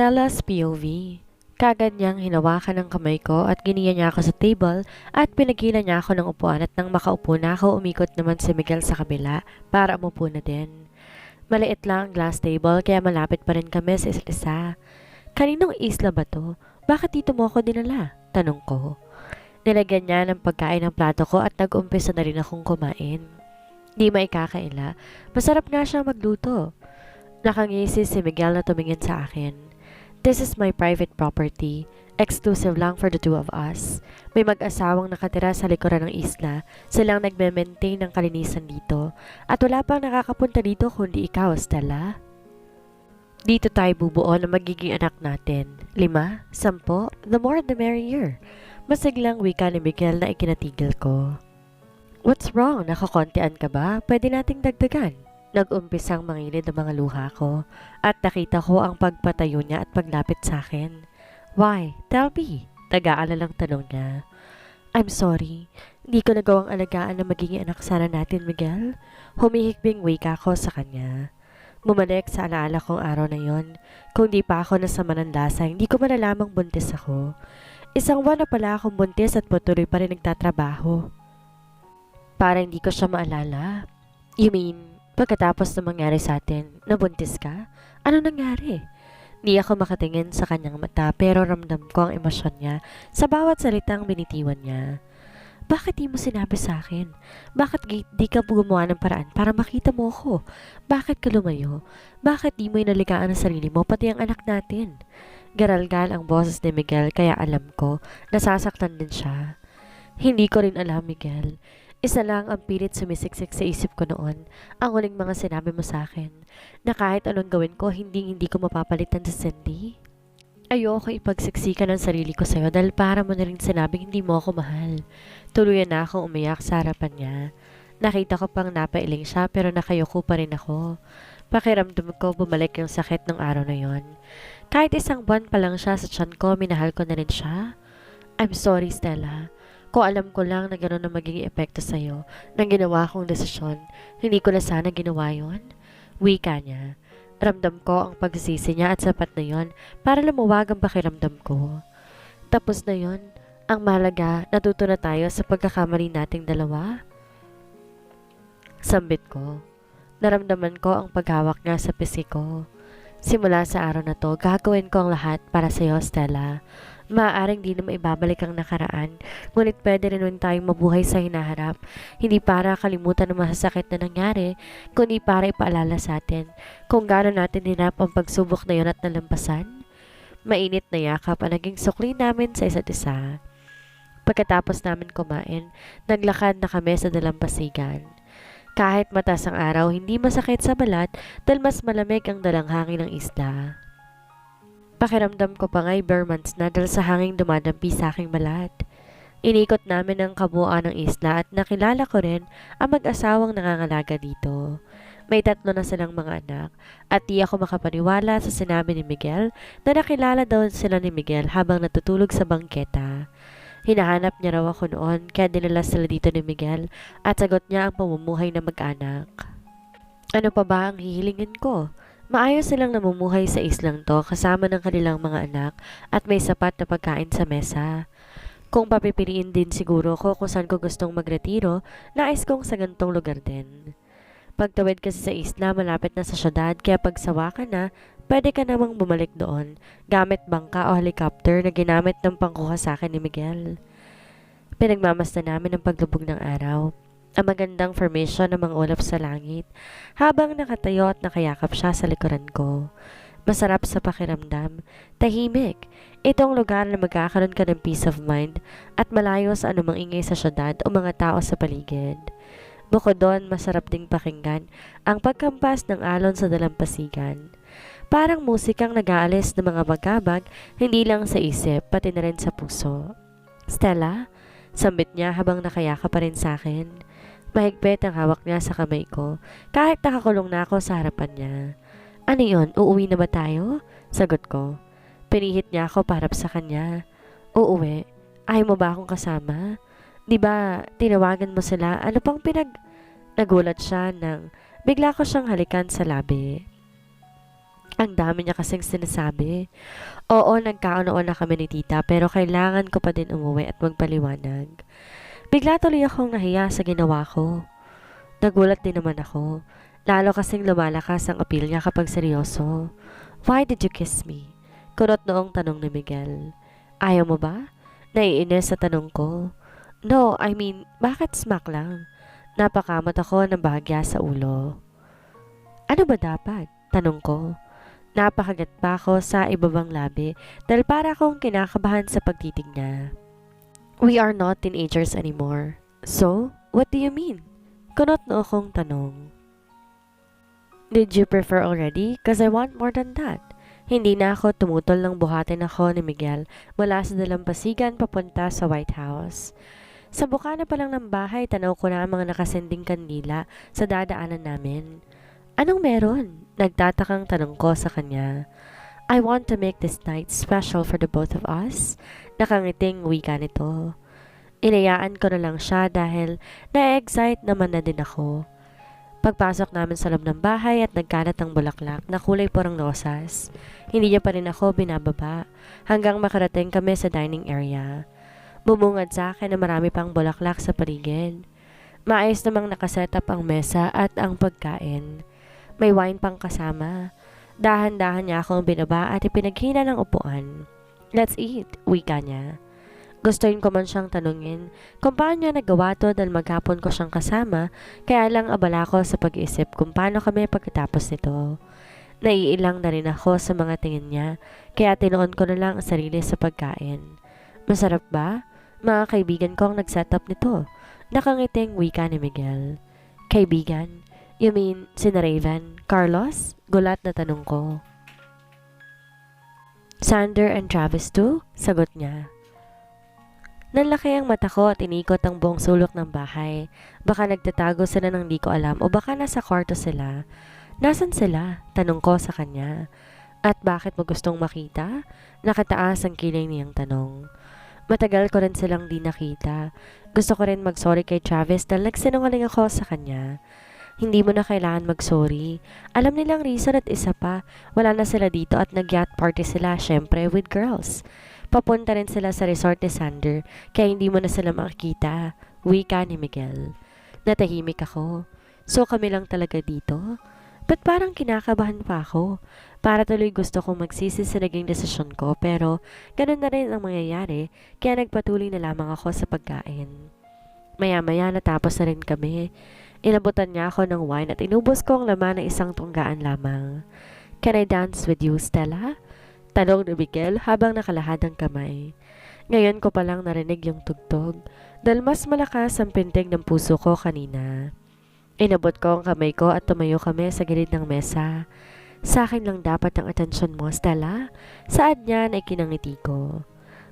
Stella's POV. Kagad niyang hinawakan ng kamay ko at giniya niya ako sa table at pinagilan niya ako ng upuan at nang makaupo na ako umikot naman si Miguel sa kabila para umupo na din. Maliit lang ang glass table kaya malapit pa rin kami sa isa't isa. Kaninong isla ba to? Bakit dito mo ako dinala? Tanong ko. Nilagyan niya ng pagkain ng plato ko at nag-umpisa na rin akong kumain. Di maikakaila, masarap nga siyang magluto. Nakangisi si Miguel na tumingin sa akin. This is my private property, exclusive lang for the two of us. May mag-asawang nakatira sa likuran ng isla, silang nagme-maintain ng kalinisan dito, at wala pang nakakapunta dito kundi ikaw, Stella. Dito tayo bubuo na magiging anak natin. Lima? Sampo? The more the merrier. Masiglang wika ni Miguel na ikinatigil ko. What's wrong? Nakakontian ka ba? Pwede nating dagdagan. Nag-umpisang mangilid ang mga luha ko at nakita ko ang pagpatayo niya at paglapit sa akin. Why? Tell me. Taga-alalang tanong niya. I'm sorry. Hindi ko nagawang alagaan na magiging anak sana natin, Miguel. Humihikbing wika ko sa kanya. Bumalik sa alaala kong araw na yon. Kung di pa ako nasa manandasa, hindi ko malalamang buntis ako. Isang buwan na pala akong buntis at patuloy pa rin nagtatrabaho. Para hindi ko siya maalala. You mean, Pagkatapos na mangyari sa atin, nabuntis ka? Ano nangyari? Di ako makatingin sa kanyang mata pero ramdam ko ang emosyon niya sa bawat salitang binitiwan niya. Bakit di mo sinabi sa akin? Bakit di ka gumawa ng paraan para makita mo ako? Bakit ka lumayo? Bakit di mo inaligaan ang sarili mo pati ang anak natin? Garalgal ang boses ni Miguel kaya alam ko nasasaktan din siya. Hindi ko rin alam, Miguel. Isa lang ang pilit sumisiksik sa isip ko noon, ang huling mga sinabi mo sa akin, na kahit anong gawin ko, hindi hindi ko mapapalitan sa Cindy. Ayoko ipagsiksikan ng sarili ko sa'yo dahil para mo na rin sinabing hindi mo ako mahal. Tuluyan na akong umiyak sa harapan niya. Nakita ko pang napailing siya pero nakayoko pa rin ako. Pakiramdam ko bumalik yung sakit ng araw na yon. Kahit isang buwan pa lang siya sa tiyan ko, minahal ko na rin siya. I'm sorry, Stella. Kung alam ko lang na gano'n na magiging epekto sa'yo ng ginawa kong desisyon, hindi ko na sana ginawa yon. Wika niya. Ramdam ko ang pagsisisi niya at sapat na yon para lumuwag ang pakiramdam ko. Tapos na yon, ang mahalaga, natuto na tayo sa pagkakamali nating dalawa. Sambit ko. Naramdaman ko ang paghawak niya sa pisi ko. Simula sa araw na to, gagawin ko ang lahat para sa iyo, Stella. Maaaring di na maibabalik ang nakaraan, ngunit pwede rin tayong mabuhay sa hinaharap. Hindi para kalimutan ang masasakit na nangyari, kundi para ipaalala sa atin kung gaano natin hinap ang pagsubok na yun at nalampasan. Mainit na yakap ang naging sukli namin sa isa't isa. Pagkatapos namin kumain, naglakad na kami sa dalampasigan. Kahit matas ang araw, hindi masakit sa balat dahil mas malamig ang dalang hangin ng isla. Pakiramdam ko pa nga'y bare months na dahil sa hanging dumadampi sa aking balat. Inikot namin ang kabuuan ng isla at nakilala ko rin ang mag-asawang nangangalaga dito. May tatlo na silang mga anak at di ako makapaniwala sa sinabi ni Miguel na nakilala daw sila ni Miguel habang natutulog sa bangketa. Hinahanap niya raw ako noon kaya dinala sila dito ni Miguel at sagot niya ang pamumuhay ng mag-anak. Ano pa ba ang hihilingin ko? Maayos silang namumuhay sa islang to kasama ng kanilang mga anak at may sapat na pagkain sa mesa. Kung papipiliin din siguro ko kung saan ko gustong magretiro, nais kong sa gantong lugar din. Pagtawid kasi sa isla, malapit na sa syudad, kaya pagsawa ka na, pwede ka namang bumalik doon, gamit bangka o helicopter na ginamit ng pangkuha sa akin ni Miguel. Pinagmamasta namin ang paglubog ng araw ang magandang formation ng mga ulap sa langit habang nakatayo at nakayakap siya sa likuran ko. Masarap sa pakiramdam, tahimik. Itong lugar na magkakaroon ka ng peace of mind at malayo sa anumang ingay sa syudad o mga tao sa paligid. Bukod doon, masarap ding pakinggan ang pagkampas ng alon sa dalampasigan. Parang musikang nag-aalis ng mga bagabag, hindi lang sa isip, pati na rin sa puso. Stella, sambit niya habang nakayaka pa rin sa akin. Mahigpit ang hawak niya sa kamay ko kahit nakakulong na ako sa harapan niya. Ano yon? Uuwi na ba tayo? Sagot ko. Pinihit niya ako parap sa kanya. Uuwi. Ayaw mo ba akong kasama? Di ba tinawagan mo sila? Ano pang pinag... Nagulat siya nang bigla ko siyang halikan sa labi. Ang dami niya kasing sinasabi. Oo, nagkaon na kami ni tita pero kailangan ko pa din umuwi at magpaliwanag. Bigla tuloy akong nahiya sa ginawa ko. Nagulat din naman ako. Lalo kasing lumalakas ang appeal niya kapag seryoso. Why did you kiss me? Kunot noong tanong ni Miguel. Ayaw mo ba? Naiinis sa tanong ko. No, I mean, bakit smack lang? Napakamot ako ng bahagya sa ulo. Ano ba dapat? Tanong ko. Napakagat pa ako sa ibabang labi dahil para akong kinakabahan sa pagtitig niya. We are not teenagers anymore. So, what do you mean? Kunot na akong tanong. Did you prefer already? Cause I want more than that. Hindi na ako tumutol ng buhatin ako ni Miguel mula sa dalampasigan papunta sa White House. Sa bukana pa lang ng bahay, tanaw ko na ang mga nakasending kandila sa dadaanan namin. Anong meron? Nagtatakang tanong ko sa kanya. I want to make this night special for the both of us. Nakangiting wika nito. Inayaan ko na lang siya dahil na-excite naman na din ako. Pagpasok namin sa loob ng bahay at nagkalat ang bulaklak na kulay porang rosas, hindi niya pa rin ako binababa hanggang makarating kami sa dining area. Bumungad sa akin na marami pang bulaklak sa paligid. Maayos namang nakaset up ang mesa at ang pagkain. May wine pang kasama. Dahan-dahan niya akong binaba at ipinaghina ng upuan. Let's eat, wika niya. Gustuin ko man siyang tanungin kung paano niya nagawa to dahil maghapon ko siyang kasama, kaya lang abala ko sa pag-iisip kung paano kami pagkatapos nito. Naiilang na rin ako sa mga tingin niya, kaya tinuon ko na lang ang sarili sa pagkain. Masarap ba? Mga kaibigan ko ang nag-set up nito. Nakangiting wika ni Miguel. Kaibigan? You mean, sina Raven? Carlos? Gulat na tanong ko. Sander and Travis too? Sagot niya. Nanlaki ang mata ko at inikot ang buong sulok ng bahay. Baka nagtatago sila ng di ko alam o baka nasa kwarto sila. Nasaan sila? Tanong ko sa kanya. At bakit mo gustong makita? Nakataas ang kilay niyang tanong. Matagal ko rin silang di nakita. Gusto ko rin mag-sorry kay Travis dahil nagsinungaling ako sa kanya. Hindi mo na kailangan mag-sorry. Alam nilang reason at isa pa, wala na sila dito at nag-yacht party sila, syempre, with girls. Papunta rin sila sa resort ni Sander, kaya hindi mo na sila makikita. Wika ni Miguel. Natahimik ako. So kami lang talaga dito? Ba't parang kinakabahan pa ako? Para tuloy gusto kong magsisi sa naging desisyon ko pero ganun na rin ang mangyayari kaya nagpatuloy na lamang ako sa pagkain. Maya-maya natapos na rin kami. Inabutan niya ako ng wine at inubos ko ang laman ng isang tunggaan lamang. Can I dance with you, Stella? Tanong ni Miguel habang nakalahad ang kamay. Ngayon ko palang narinig yung tugtog dahil mas malakas ang pintig ng puso ko kanina. Inabot ko ang kamay ko at tumayo kami sa gilid ng mesa. Sa akin lang dapat ang atensyon mo, Stella. Saad niyan ay kinangiti ko.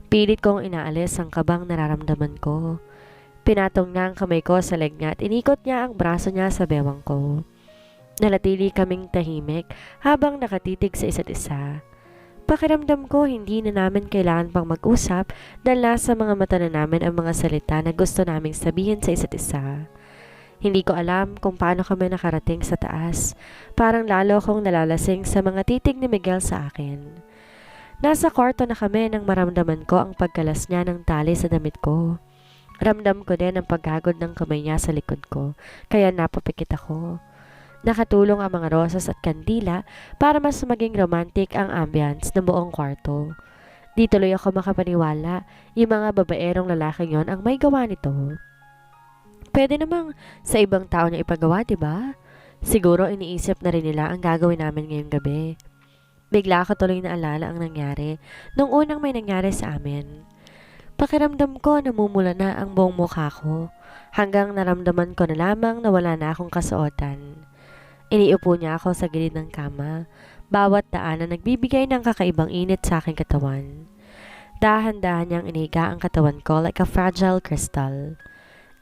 Pilit kong inaalis ang kabang nararamdaman ko. Pinatong niya ang kamay ko sa leg niya at inikot niya ang braso niya sa bewang ko. Nalatili kaming tahimik habang nakatitig sa isa't isa. Pakiramdam ko hindi na namin kailangan pang mag-usap dahil nasa mga mata na namin ang mga salita na gusto naming sabihin sa isa't isa. Hindi ko alam kung paano kami nakarating sa taas. Parang lalo akong nalalasing sa mga titig ni Miguel sa akin. Nasa kwarto na kami nang maramdaman ko ang pagkalas niya ng tali sa damit ko. Ramdam ko din ang paghagod ng kamay niya sa likod ko, kaya napapikit ako. Nakatulong ang mga rosas at kandila para mas maging romantic ang ambience ng buong kwarto. Di tuloy ako makapaniwala, yung mga babaerong lalaking yon ang may gawa nito. Pwede namang sa ibang tao niya ipagawa, di ba? Siguro iniisip na rin nila ang gagawin namin ngayong gabi. Bigla ako tuloy na alala ang nangyari nung unang may nangyari sa amin. Pakiramdam ko namumula na ang buong mukha ko hanggang naramdaman ko na lamang na wala na akong kasuotan. Iniupo niya ako sa gilid ng kama. Bawat daan na nagbibigay ng kakaibang init sa aking katawan. Dahan-dahan niyang iniga ang katawan ko like a fragile crystal.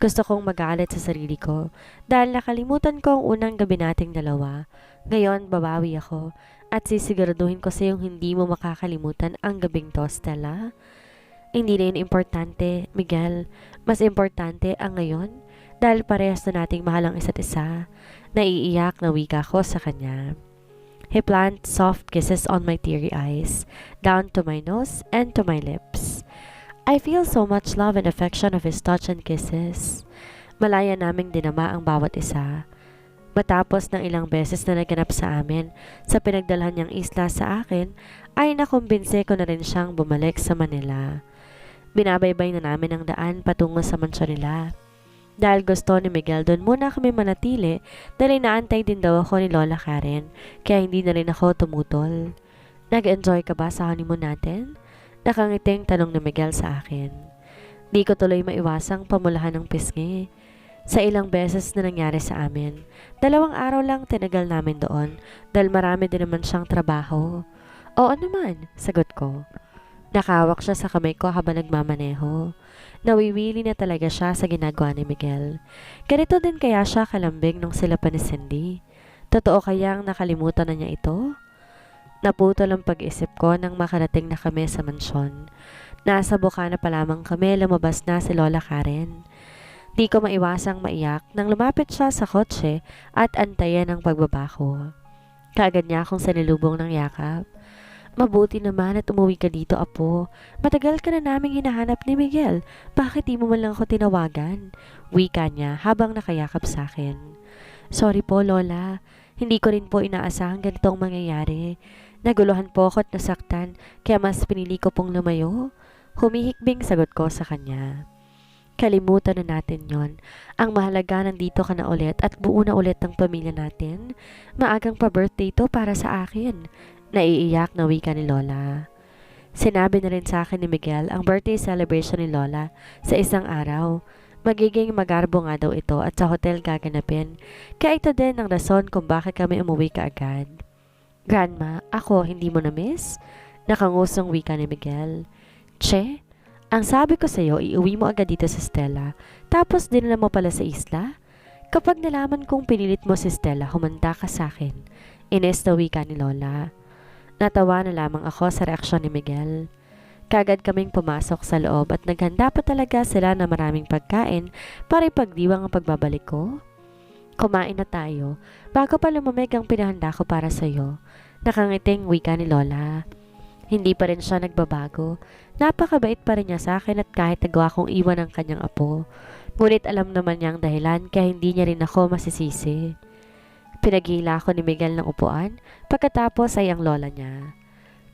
Gusto kong magalit sa sarili ko dahil nakalimutan ko ang unang gabi nating dalawa. Ngayon, babawi ako at sisiguraduhin ko sa iyong hindi mo makakalimutan ang gabing to, Stella. Hindi na yun importante, Miguel. Mas importante ang ngayon dahil parehas na nating mahal ang isa't isa. Naiiyak na wika ko sa kanya. He planted soft kisses on my teary eyes, down to my nose and to my lips. I feel so much love and affection of his touch and kisses. Malaya naming dinama ang bawat isa. Matapos ng ilang beses na naganap sa amin sa pinagdalhan niyang isla sa akin, ay nakumbinse ko na rin siyang bumalik sa Manila. Binabaybay na namin ang daan patungo sa mansyon nila. Dahil gusto ni Miguel doon muna kami manatili dahil inaantay din daw ako ni Lola Karen kaya hindi na rin ako tumutol. Nag-enjoy ka ba sa honeymoon natin? Nakangiting tanong ni Miguel sa akin. Di ko tuloy maiwasang pamulahan ng pisngi. Sa ilang beses na nangyari sa amin, dalawang araw lang tinagal namin doon dahil marami din naman siyang trabaho. Oo naman, sagot ko. Nakawak siya sa kamay ko habang nagmamaneho. Nawiwili na talaga siya sa ginagawa ni Miguel. Ganito din kaya siya kalambing nung sila pa ni Cindy. Totoo kayang nakalimutan na niya ito? Naputol ang pag-isip ko nang makarating na kami sa mansyon. Nasa bukana pa lamang kami, lumabas na si Lola Karen. Di ko maiwasang maiyak nang lumapit siya sa kotse at antayan ang pagbaba ko. Kaagad niya akong sanilubong ng yakap. Mabuti naman at umuwi ka dito, Apo. Matagal ka na naming hinahanap ni Miguel. Bakit di mo man lang ako tinawagan? Wika niya habang nakayakap sa akin. Sorry po, Lola. Hindi ko rin po inaasahang ganitong mangyayari. Naguluhan po ako at nasaktan, kaya mas pinili ko pong lumayo. Humihikbing sagot ko sa kanya. Kalimutan na natin yon. Ang mahalaga nandito ka na ulit at buo na ulit ang pamilya natin. Maagang pa-birthday to para sa akin. Naiiyak na wika ni Lola. Sinabi na rin sa akin ni Miguel ang birthday celebration ni Lola sa isang araw. Magiging magarbo nga daw ito at sa hotel gaganapin. Kaya ito din ang rason kung bakit kami umuwi kaagad. Grandma, ako hindi mo na-miss? Nakangusong wika ni Miguel. Che, ang sabi ko sa'yo, iuwi mo agad dito sa Stella, tapos dinala mo pala sa isla? Kapag nalaman kong pinilit mo si Stella, humanda ka sa akin. Ines na wika ni Lola. Natawa na lamang ako sa reaksyon ni Miguel. Kagad kaming pumasok sa loob at naghanda pa talaga sila na maraming pagkain para ipagdiwang ang pagbabalik ko. Kumain na tayo bago pa lumamig ang pinahanda ko para sa'yo. Nakangiting wika ni Lola. Hindi pa rin siya nagbabago. Napakabait pa rin niya sa akin at kahit nagawa kong iwan ang kanyang apo. Ngunit alam naman niya ang dahilan kaya hindi niya rin ako masisisi. Pinaghila ako ni Miguel ng upuan pagkatapos ay ang lola niya.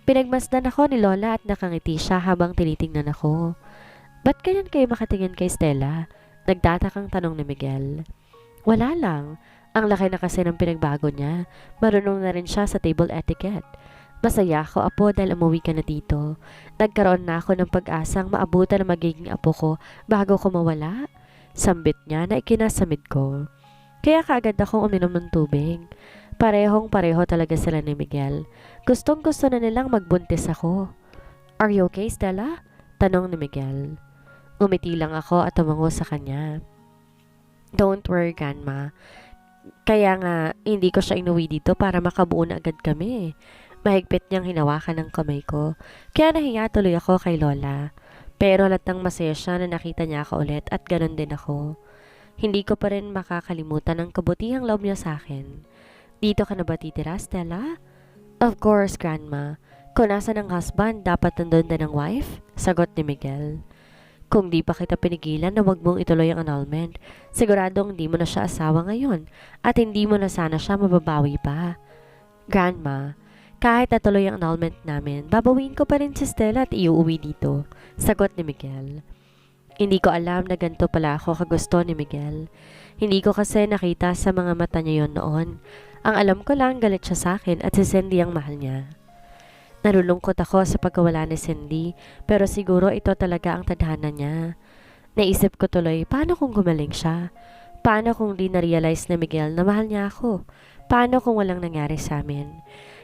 Pinagmasdan ako ni Lola at nakangiti siya habang tinitingnan ako. Ba't ganyan kayo makatingin kay Stella? Nagtatakang tanong ni Miguel. Wala lang. Ang laki na kasi ng pinagbago niya. Marunong na rin siya sa table etiquette. Masaya ako, apo, dahil umuwi ka na dito. Nagkaroon na ako ng pag-asang maabutan na magiging apo ko bago ko mawala. Sambit niya na ikinasamid ko. Kaya kaagad akong uminom ng tubig. Parehong pareho talaga sila ni Miguel. Gustong gusto na nilang magbuntis ako. Are you okay, Stella? Tanong ni Miguel. Umiti lang ako at tumango sa kanya. Don't worry, Grandma. Kaya nga, hindi ko siya inuwi dito para makabuo na agad kami. Mahigpit niyang hinawakan ng kamay ko, kaya nahiya tuloy ako kay Lola. Pero latang masaya siya na nakita niya ako ulit at ganun din ako. Hindi ko pa rin makakalimutan ang kabutihang loob niya sa akin. Dito ka na ba titira, Stella? Of course, Grandma. Kung nasa ng husband, dapat nandun din ang wife? Sagot ni Miguel. Kung di pa kita pinigilan na wag mong ituloy ang annulment, siguradong hindi mo na siya asawa ngayon at hindi mo na sana siya mababawi pa. Grandma, kahit natuloy ang annulment namin, babawiin ko pa rin si Stella at iuwi dito. Sagot ni Miguel. Hindi ko alam na ganito pala ako kagusto ni Miguel. Hindi ko kasi nakita sa mga mata niya yon noon. Ang alam ko lang galit siya sa akin at si Cindy ang mahal niya. Nalulungkot ako sa pagkawala ni Cindy pero siguro ito talaga ang tadhana niya. Naisip ko tuloy, paano kung gumaling siya? Paano kung di na-realize ni Miguel na mahal niya ako? Paano kung walang nangyari sa amin?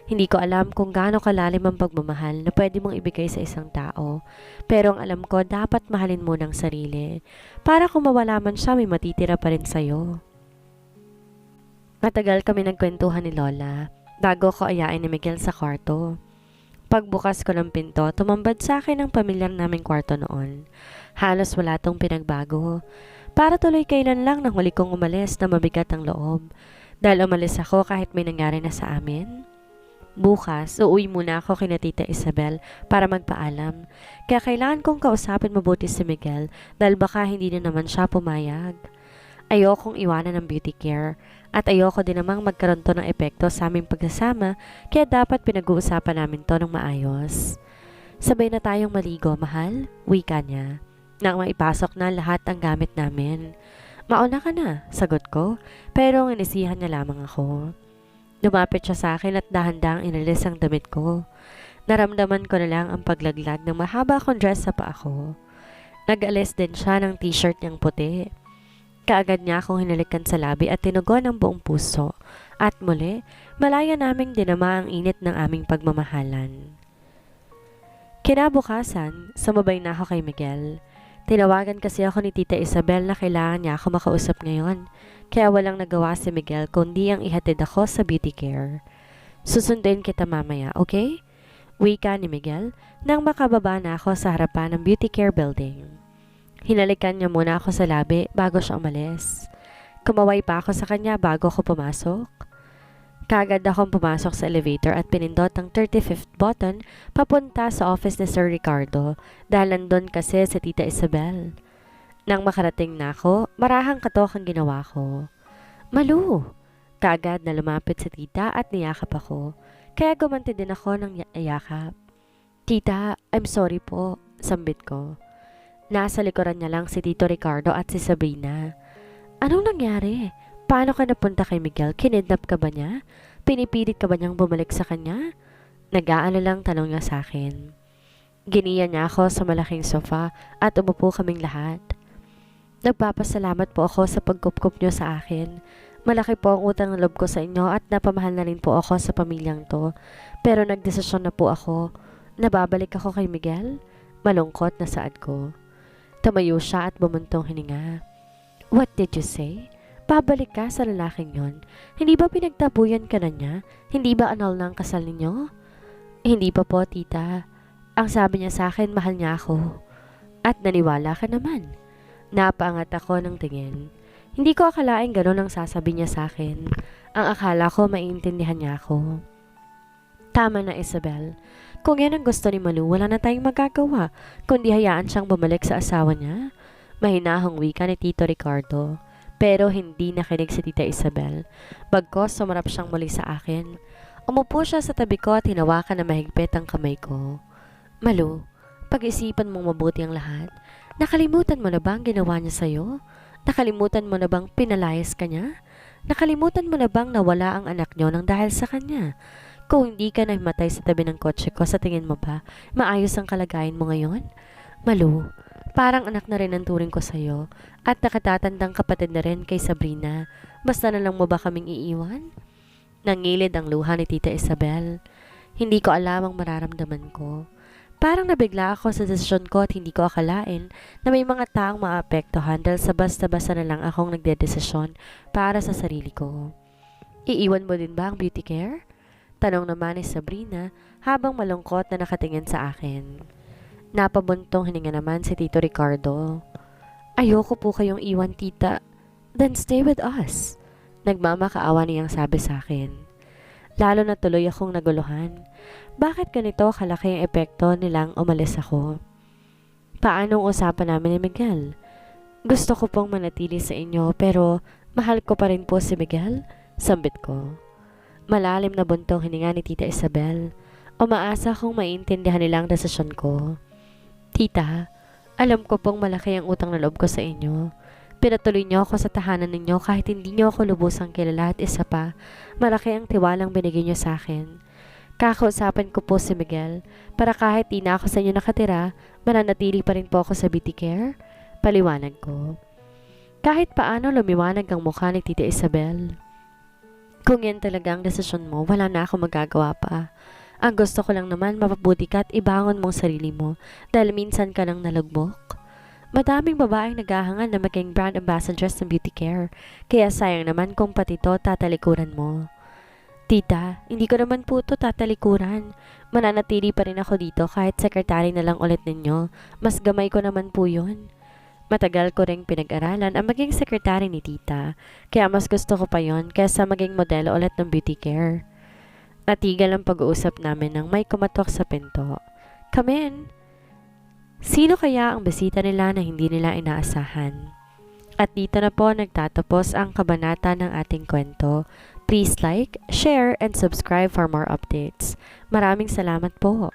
Hindi ko alam kung gaano kalalim ang pagmamahal na pwede mong ibigay sa isang tao. Pero ang alam ko, dapat mahalin mo ng sarili. Para kung mawala man siya, may matitira pa rin sa'yo. Matagal kami nagkwentuhan ni Lola bago ko ayain ni Miguel sa kwarto. Pagbukas ko ng pinto, tumambad sa akin ang pamilyar naming kwarto noon. Halos wala tong pinagbago. Para tuloy kailan lang nang huli kong umalis na mabigat ang loob. Dahil umalis ako kahit may nangyari na sa amin. Bukas, uuwi muna ako kina Tita Isabel para magpaalam. Kaya kailangan kong kausapin mabuti si Miguel dahil baka hindi na naman siya pumayag. Ayokong iwanan ng beauty care at ayoko din namang magkaroon to ng epekto sa aming pagsasama kaya dapat pinag-uusapan namin to ng maayos. Sabay na tayong maligo, mahal, wika niya. Nang maipasok na lahat ang gamit namin. Mauna ka na, sagot ko, pero inisihan niya lamang ako. Lumapit siya sa akin at dahan-dahang inalis ang damit ko. Naramdaman ko na lang ang paglaglag ng mahaba akong dress sa paa ko. Nag-alis din siya ng t-shirt niyang puti. Kaagad niya akong hinalikan sa labi at tinugon ang buong puso. At muli, malaya naming dinama ang init ng aming pagmamahalan. Kinabukasan, sumabay na ako kay Miguel. Tinawagan kasi ako ni Tita Isabel na kailangan niya ako makausap ngayon. Kaya walang nagawa si Miguel kundi ang ihatid ako sa beauty care. Susunduin kita mamaya, okay? Wika ni Miguel nang makababa na ako sa harapan ng beauty care building. Hinalikan niya muna ako sa labi bago siya umalis. Kumaway pa ako sa kanya bago ako pumasok. Kagad akong pumasok sa elevator at pinindot ang 35th button papunta sa office ni Sir Ricardo dahil nandun kasi si Tita Isabel. Nang makarating na ako, marahang katok ang ginawa ko. Malu! Kagad na lumapit si tita at niyakap ako. Kaya gumanti din ako ng ya- yakap. Tita, I'm sorry po, sambit ko. Nasa likuran niya lang si Tito Ricardo at si Sabrina. Anong nangyari? Paano ka napunta kay Miguel? Kinidnap ka ba niya? Pinipilit ka ba niyang bumalik sa kanya? Nag-aano lang tanong niya sa akin. Giniya niya ako sa malaking sofa at umupo kaming lahat. Nagpapasalamat po ako sa pagkupkup niyo sa akin. Malaki po ang utang ng loob ko sa inyo at napamahal na rin po ako sa pamilyang to. Pero nagdesisyon na po ako. Nababalik ako kay Miguel? Malungkot na saad ko. Tumayo siya at bumuntong hininga. What did you say? Babalik ka sa lalaking yon? Hindi ba pinagtabuyan ka na niya? Hindi ba anal na ang kasal ninyo? Hindi pa po, tita. Ang sabi niya sa akin, mahal niya ako. At naniwala ka naman. Napaangat ako ng tingin. Hindi ko akalaing gano'n ang sasabi niya sa akin. Ang akala ko maiintindihan niya ako. Tama na Isabel. Kung yan ang gusto ni Malu, wala na tayong magagawa, kundi hayaan siyang bumalik sa asawa niya. Mahinahong wika ni Tito Ricardo. Pero hindi nakinig si Tita Isabel. Bagkos sumarap siyang muli sa akin. Umupo siya sa tabi ko at hinawakan na mahigpit ang kamay ko. Malu, pag-isipan mong mabuti ang lahat. Nakalimutan mo na ba ang ginawa niya sa'yo? Nakalimutan mo na bang pinalayas ka niya? Nakalimutan mo na bang nawala ang anak niyo nang dahil sa kanya? Kung hindi ka nahimatay sa tabi ng kotse ko, sa tingin mo ba, maayos ang kalagayan mo ngayon? Malu, parang anak na rin ang turing ko sa'yo at nakatatandang kapatid na rin kay Sabrina. Basta na lang mo ba kaming iiwan? Nangilid ang luha ni Tita Isabel. Hindi ko alam ang mararamdaman ko. Parang nabigla ako sa desisyon ko at hindi ko akalain na may mga taong maapektuhan dahil sa basta-basta na lang akong nagdedesisyon para sa sarili ko. Iiwan mo din ba ang beauty care? Tanong naman ni Sabrina habang malungkot na nakatingin sa akin. Napabuntong hininga naman si Tito Ricardo. Ayoko po kayong iwan, tita. Then stay with us. Nagmamakaawa niyang sabi sa akin. Lalo na tuloy akong naguluhan. Bakit ganito kalaki ang epekto nilang umalis ako? Paanong usapan namin ni Miguel? Gusto ko pong manatili sa inyo pero mahal ko pa rin po si Miguel, sambit ko. Malalim na buntong hininga ni Tita Isabel. Umaasa kong maintindihan nila ang desisyon ko. Tita, alam ko pong malaki ang utang na loob ko sa inyo. Pinatuloy niyo ako sa tahanan ninyo kahit hindi niyo ako lubusang kilala at isa pa, malaki ang tiwalang binigay niyo sa akin. Kakausapin ko po si Miguel para kahit di na ako sa inyo nakatira, mananatili pa rin po ako sa beauty care. Paliwanag ko. Kahit paano lumiwanag ang mukha ni Tita Isabel. Kung yan talaga ang desisyon mo, wala na ako magagawa pa. Ang gusto ko lang naman mapabuti ka at ibangon mong sarili mo dahil minsan ka nang nalugmok. Madaming babaeng naghahangan na maging brand ambassadors ng beauty care, kaya sayang naman kung pati to tatalikuran mo. Tita, hindi ko naman po to tatalikuran. Mananatili pa rin ako dito kahit sekretary na lang ulit ninyo. Mas gamay ko naman po yun. Matagal ko ring pinag-aralan ang maging sekretary ni tita, kaya mas gusto ko pa yon kaysa maging modelo ulit ng beauty care. Natigil ang pag-uusap namin nang may kumatok sa pinto. Come in! Sino kaya ang bisita nila na hindi nila inaasahan? At dito na po nagtatapos ang kabanata ng ating kwento. Please like, share, and subscribe for more updates. Maraming salamat po.